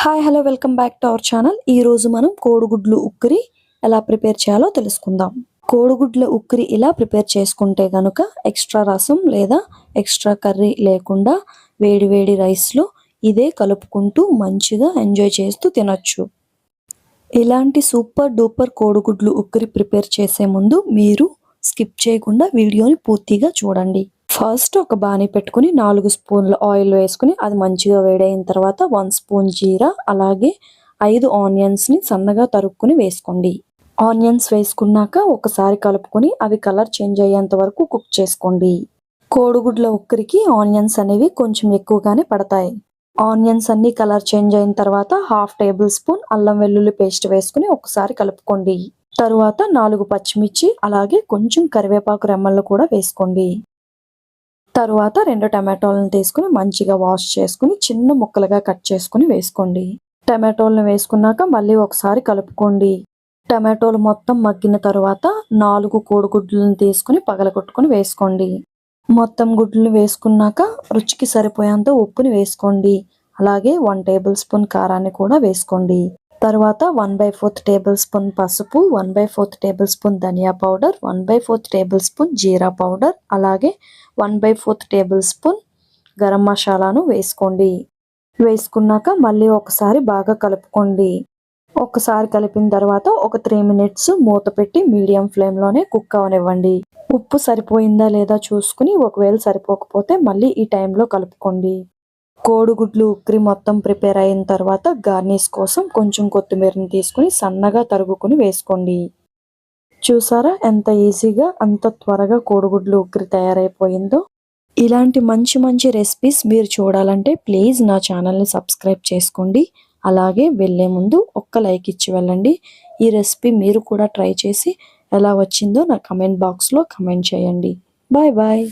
Hi hello welcome back to our channel. ఈ రోజు మనం కోడిగుడ్లు ఉక్కిరి ఎలా ప్రిపేర్ చేయాలో తెలుసుకుందాం. కోడిగుడ్ల ఉక్కిరి ఇలా ప్రిపేర్ చేసుకుంటే గనుక ఎక్స్ట్రా రసం లేదా ఎక్స్ట్రా కర్రీ లేకుండా వేడివేడి రైస్లో ఇదే కలుపుకుంటూ మంచిగా ఎంజాయ్ చేస్తూ తినొచ్చు. ఇలాంటి సూపర్ డూపర్ కోడిగుడ్లు ఉక్కిరి ప్రిపేర్ చేసే ముందు మీరు స్కిప్ చేయకుండా వీడియోని పూర్తిగా చూడండి. ఫస్ట్ ఒక బాణీ పెట్టుకుని నాలుగు స్పూన్ల ఆయిల్ వేసుకుని అది మంచిగా వేడైన తర్వాత వన్ స్పూన్ జీరా అలాగే ఐదు ఆనియన్స్ని సన్నగా తరుక్కుని వేసుకోండి. ఆనియన్స్ వేసుకున్నాక ఒకసారి కలుపుకొని అవి కలర్ చేంజ్ అయ్యేంత వరకు కుక్ చేసుకోండి. కోడిగుడ్ల ఉక్కరికి ఆనియన్స్ అనేవి కొంచెం ఎక్కువగానే పడతాయి. ఆనియన్స్ అన్ని కలర్ చేంజ్ అయిన తర్వాత హాఫ్ టేబుల్ స్పూన్ అల్లం వెల్లుల్లి పేస్ట్ వేసుకుని ఒకసారి కలుపుకోండి. తరువాత నాలుగు పచ్చిమిర్చి అలాగే కొంచెం కరివేపాకు రెమ్మలు కూడా వేసుకోండి. తరువాత రెండు టమాటోలను తీసుకుని మంచిగా వాష్ చేసుకుని చిన్న ముక్కలుగా కట్ చేసుకుని వేసుకోండి. టమాటోలను వేసుకున్నాక మళ్ళీ ఒకసారి కలుపుకోండి. టమాటోలు మొత్తం మగ్గిన తరువాత నాలుగు కోడిగుడ్లను తీసుకుని పగలగొట్టుకుని వేసుకోండి. మొత్తం గుడ్లను వేసుకున్నాక రుచికి సరిపోయేంత ఉప్పుని వేసుకోండి. అలాగే వన్ టేబుల్ స్పూన్ కారాన్ని కూడా వేసుకోండి. తర్వాత one by fourth tablespoon పసుపు one by fourth tablespoon dhaniya powder one by fourth tablespoon jeera powder అలాగే one by fourth tablespoon garam మసాలాను వేసుకోండి. వేసుకున్నాక మళ్ళీ ఒకసారి బాగా కలుపుకోండి. ఒకసారి కలిపిన తర్వాత ఒక త్రీ మినిట్స్ మూత పెట్టి మీడియం ఫ్లేమ్లోనే కుక్ అవనివ్వండి. ఉప్పు సరిపోయిందా లేదా చూసుకుని ఒకవేళ సరిపోకపోతే మళ్ళీ ఈ టైంలో కలుపుకోండి. కోడిగుడ్లు ఉక్కిరి మొత్తం ప్రిపేర్ అయిన తర్వాత గార్నిష్ కోసం కొంచెం కొత్తిమీరని తీసుకుని సన్నగా తరుగుకుని వేసుకోండి. చూసారా ఎంత ఈజీగా అంత త్వరగా కోడిగుడ్లు ఉక్కిరి తయారైపోయిందో? ఇలాంటి మంచి మంచి రెసిపీస్ మీరు చూడాలంటే ప్లీజ్ నా ఛానల్ని సబ్స్క్రైబ్ చేసుకోండి. అలాగే వెళ్ళే ముందు ఒక్క లైక్ ఇచ్చి వెళ్ళండి. ఈ రెసిపీ మీరు కూడా ట్రై చేసి ఎలా వచ్చిందో నా కమెంట్ బాక్స్లో కమెంట్ చేయండి. Bye bye.